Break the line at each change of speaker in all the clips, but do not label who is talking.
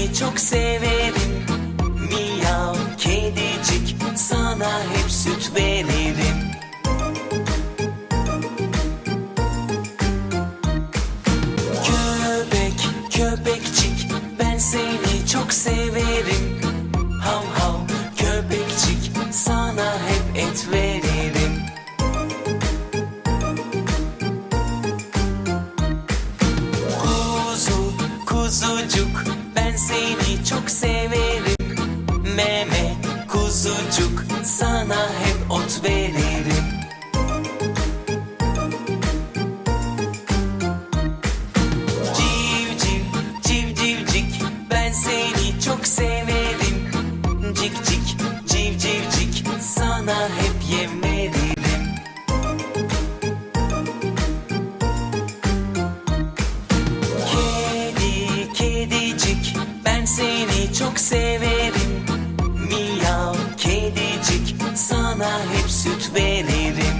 seni çok severim. Miyav kedicik sana hep süt veririm. Köpek köpekçik ben seni çok severim. Ben seni çok severim. Meme, kuzucuk sana hep ot veririm sana hep süt veririm.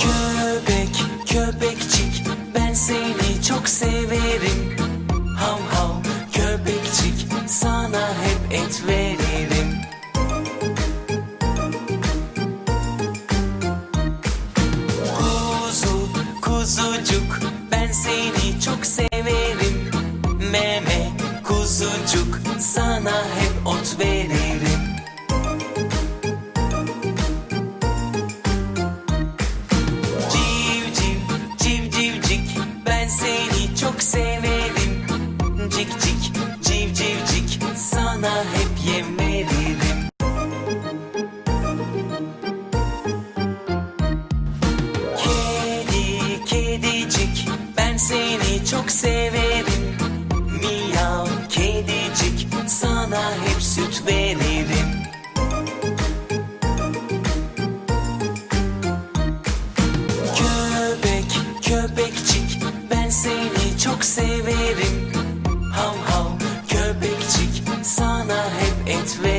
Köpek, köpekçik ben seni çok severim. Hav hav köpekçik sana hep et veririm. Kuzu, kuzucuk ben seni çok severim. Meme, çok severim. Miyav kedicik sana hep süt veririm. Köpek köpekçik ben seni çok severim. Hav hav köpekçik sana hep et veririm